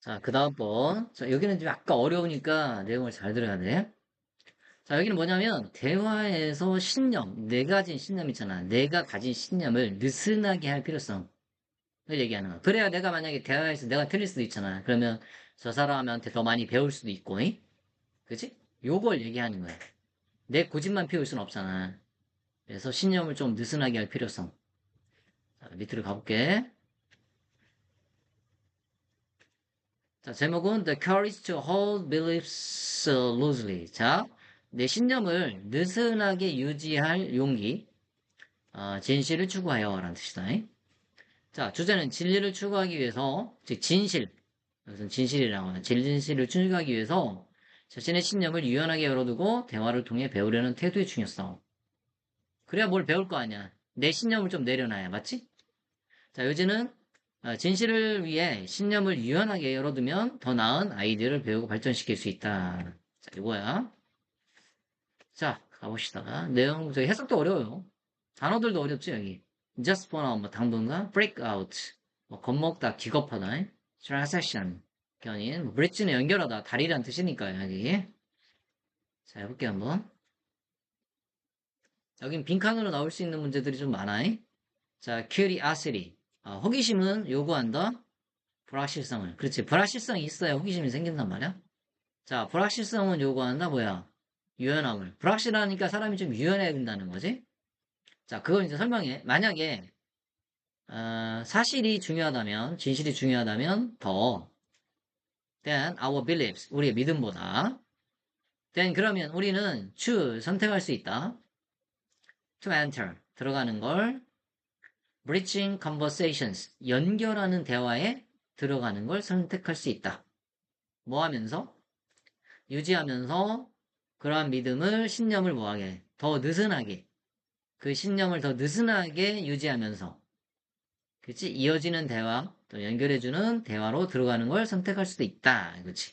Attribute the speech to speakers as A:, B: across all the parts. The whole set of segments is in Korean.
A: 자, 그 다음 번. 자, 여기는 좀 약간 어려우니까 내용을 잘 들어야 돼. 자, 여기는 뭐냐면, 대화에서 신념, 내가 가진 신념 있잖아. 내가 가진 신념을 느슨하게 할 필요성을 얘기하는 거야. 그래야 내가 만약에 대화에서 내가 틀릴 수도 있잖아. 그러면 저 사람한테 더 많이 배울 수도 있고, 잉? 그치? 요걸 얘기하는 거야. 내 고집만 피울 순 없잖아. 그래서 신념을 좀 느슨하게 할 필요성. 자, 밑으로 가볼게. 자, 제목은 The Courage to Hold Beliefs Loosely. 자, 내 신념을 느슨하게 유지할 용기, 어, 진실을 추구하여 라는 뜻이다. 자, 주제는 진리를 추구하기 위해서, 즉, 진실, 무슨 진실이라고 하는 진실을 추구하기 위해서 자신의 신념을 유연하게 열어두고 대화를 통해 배우려는 태도의 중요성. 그래야 뭘 배울 거 아니야. 내 신념을 좀 내려놔야, 맞지? 자, 요지는 어, 진실을 위해 신념을 유연하게 열어두면 더 나은 아이디어를 배우고 발전시킬 수 있다. 자, 이거야. 자, 가봅시다. 내용, 저 해석도 어려워요. 단어들도 어렵죠, 여기. just for now, 뭐, 당분간, break out, 뭐, 겁먹다, 기겁하다, transaction, 견인, 뭐, bridge는 연결하다, 다리란 뜻이니까요, 여기. 자, 해볼게요, 한번. 여긴 빈칸으로 나올 수 있는 문제들이 좀 많아요. 자, curiosity. 아, 호기심은 요구한다. 불확실성을. 그렇지. 불확실성이 있어야 호기심이 생긴단 말이야. 자, 불확실성은 요구한다. 뭐야? 유연함을. 불확실하니까 사람이 좀 유연해야 된다는 거지. 자, 그걸 이제 설명해. 만약에 어, 사실이 중요하다면, 진실이 중요하다면 더 than our beliefs, 우리의 믿음보다 then 그러면 우리는 choose, 선택할 수 있다. to enter, 들어가는 걸 bridging conversations, 연결하는 대화에 들어가는 걸 선택할 수 있다. 뭐 하면서? 유지하면서 그러한 믿음을, 신념을 뭐하게? 더 느슨하게. 그 신념을 더 느슨하게 유지하면서. 그치? 이어지는 대화, 또 연결해주는 대화로 들어가는 걸 선택할 수도 있다. 그치?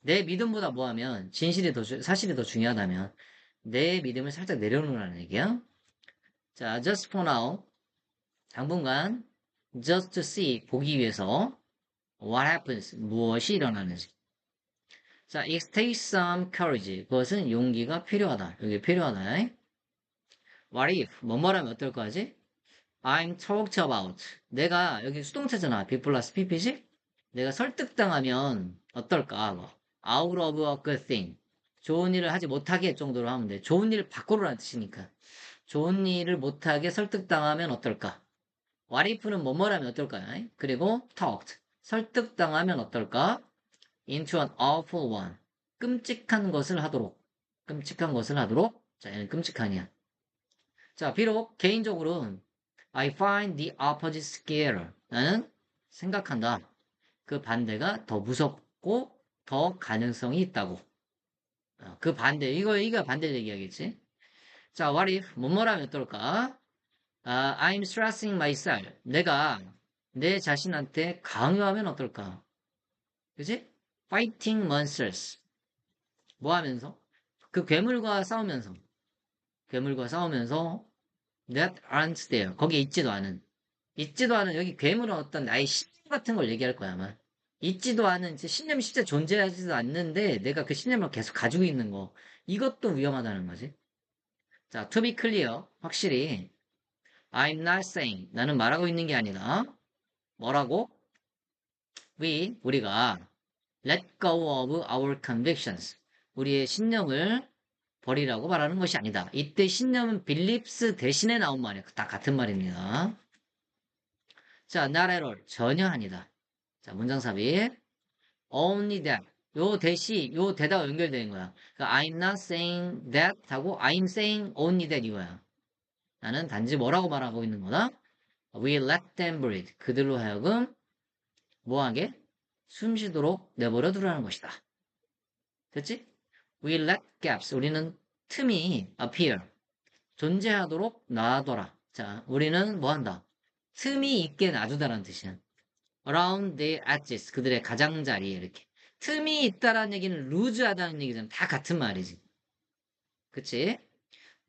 A: 내 믿음보다 뭐 하면, 진실이 더, 사실이 더 중요하다면, 내 믿음을 살짝 내려놓으라는 얘기야. 자, just for now. 당분간 just to see 보기 위해서 what happens 무엇이 일어나는지. 자 it takes some courage. 그것은 용기가 필요하다. 여기 필요하다. What if? 뭐뭐라면 어떨 거지? I'm talked about. 내가 여기 수동태잖아. B 플러스 PP지 내가 설득당하면 어떨까? 뭐. out of a good thing. 좋은 일을 하지 못하게 할 정도로 하면 돼. 좋은 일을 바꾸라는 뜻이니까. 좋은 일을 못하게 설득당하면 어떨까 if는 뭐뭐라면 어떨까요? 그리고 talked. 설득당하면 어떨까? into an awful one. 끔찍한 것을 하도록. 끔찍한 것을 하도록. 자, 얘는 끔찍하냐. 자, 비록 개인적으로는 I find the opposite scarier. 나는 생각한다. 그 반대가 더 무섭고 더 가능성이 있다고. 어, 그 반대, 이거, 이거 반대 얘기하겠지? 자, what if, 뭐뭐라면 어떨까? 아, I'm stressing myself. 내가 내 자신한테 강요하면 어떨까? 그지? Fighting monsters. 뭐 하면서? 그 괴물과 싸우면서. 괴물과 싸우면서 that aren't there. 거기에 있지도 않은. 있지도 않은 여기 괴물은 어떤 나의 신념 같은 걸 얘기할 거야 아마. 있지도 않은 신념이 실제 존재하지도 않는데 내가 그 신념을 계속 가지고 있는 거. 이것도 위험하다는 거지. 자, to be clear. 확실히 I'm not saying. 나는 말하고 있는 게 아니다. 뭐라고? We, 우리가 let go of our convictions. 우리의 신념을 버리라고 말하는 것이 아니다. 이때 신념은 beliefs 대신에 나온 말이야. 다 같은 말입니다. 자, not at all. 전혀 아니다. 자, 문장 삽입. only that. 요 대시, 요 대다가 연결되는 거야. 그러니까 I'm not saying that 하고 I'm saying only that 이거야. 나는 단지 뭐라고 말하고 있는 거다? We let them breathe. 그들로 하여금 뭐하게? 숨 쉬도록 내버려 두라는 것이다. 됐지? We let gaps. 우리는 틈이 appear. 존재하도록 놔둬라. 자, 우리는 뭐 한다? 틈이 있게 놔두다라는 뜻이야. around the edges. 그들의 가장자리에 이렇게. 틈이 있다라는 얘기는 루즈하다는 얘기잖아. 다 같은 말이지. 그치?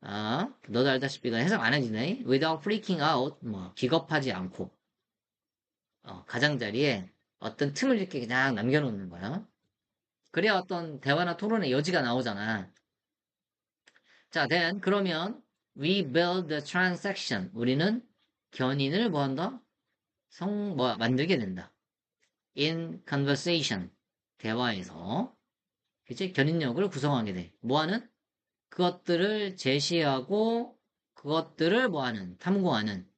A: 아, 너도 알다시피 이건 해석 안 해지네. without freaking out, 뭐, 기겁하지 않고. 어, 가장자리에 어떤 틈을 이렇게 그냥 남겨놓는 거야. 그래야 어떤 대화나 토론의 여지가 나오잖아. 자, then 그러면 we build the transaction. 우리는 견인을 뭐 한다? 성, 뭐, 만들게 된다. in conversation. 대화에서. 그치? 견인력을 구성하게 돼. 뭐 하는? 그것들을 제시하고 그것들을 뭐 하는? 탐구하는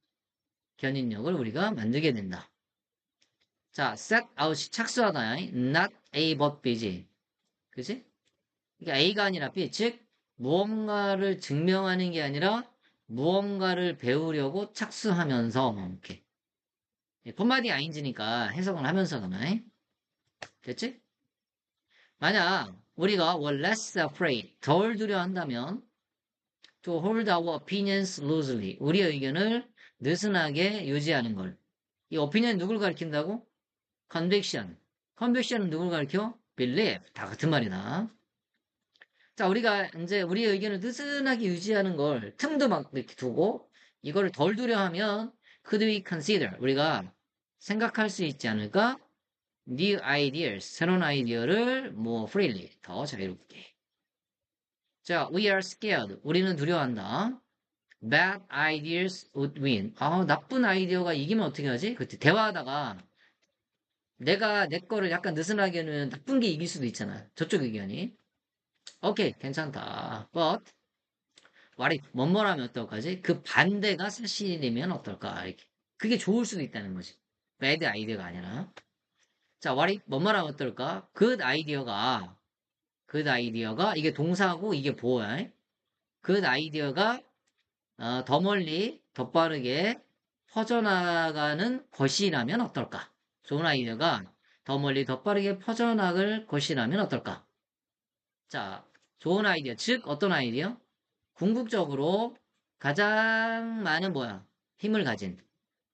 A: 견인력을 우리가 만들게 된다. 자, set out이 착수하다. not A but B지. 그치? 그러니까 A가 아니라 B. 즉, 무언가를 증명하는 게 아니라 무언가를 배우려고 착수하면서 이렇게 폰마디 아인지니까 해석을 하면서 가만 됐지? 만약 우리가 were less afraid 덜 두려워한다면 to hold our opinions loosely 우리의 의견을 느슨하게 유지하는 걸 이 opinion 누굴 가리킨다고? conviction conviction은 누굴 가리켜? believe 다 같은 말이다 자, 우리가 이제 우리의 의견을 느슨하게 유지하는 걸 틈도 막 이렇게 두고 이거를 덜 두려하면 could we consider 우리가 생각할 수 있지 않을까? New ideas 새로운 아이디어를 뭐 freely 더 자유롭게 자, we are scared 우리는 두려워한다 bad ideas would win 아, 나쁜 아이디어가 이기면 어떻게 하지? 그때 대화하다가 내가 내 거를 약간 느슨하게 하면 나쁜 게 이길 수도 있잖아 저쪽 의견이 오케이, 괜찮다. But, if, 뭐뭐라면 어떨까지? 그 반대가 사실이면 어떨까? 이렇게. 그게 좋을 수도 있다는 거지. bad 아이디어가 아니라. 자, what if, 뭐뭐라면 어떨까? good 아이디어가, good 아이디어가, 이게 동사고, 이게 보호야. good 아이디어가, 어, 더 멀리, 더 빠르게 퍼져나가는 것이라면 어떨까? 좋은 아이디어가 더 멀리, 더 빠르게 퍼져나갈 것이라면 어떨까? 자, 좋은 아이디어. 즉, 어떤 아이디어? 궁극적으로 가장 많은 뭐야? 힘을 가진.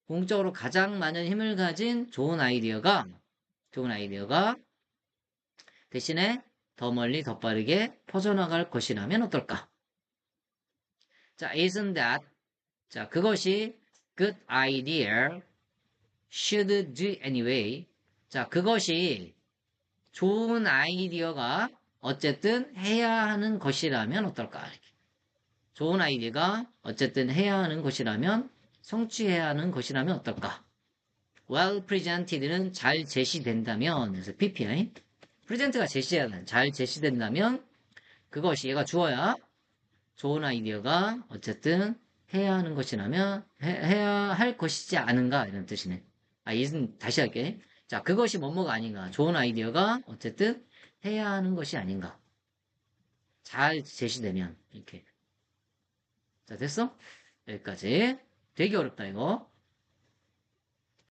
A: 궁극적으로 가장 많은 힘을 가진 좋은 아이디어가, 좋은 아이디어가 대신에 더 멀리 더 빠르게 퍼져나갈 것이라면 어떨까? 자, isn't that? 자, 그것이 good idea should do anyway. 자, 그것이 좋은 아이디어가 어쨌든 해야 하는 것이라면 어떨까? 좋은 아이디어가 어쨌든 해야 하는 것이라면 성취해야 하는 것이라면 어떨까? Well presented는 잘 제시된다면 그래서 PPI 제시해야 돼. 잘 제시된다면 그것이 얘가 주어야 좋은 아이디어가 어쨌든 해야 하는 것이라면 해, 해야 할 것이지 않은가 이런 뜻이네. 아 이는 다시 할게. 자 그것이 뭐뭐가 아닌가. 좋은 아이디어가 어쨌든 해야 하는 것이 아닌가. 잘 제시되면 이렇게. 자 됐어? 여기까지. 되게 어렵다 이거.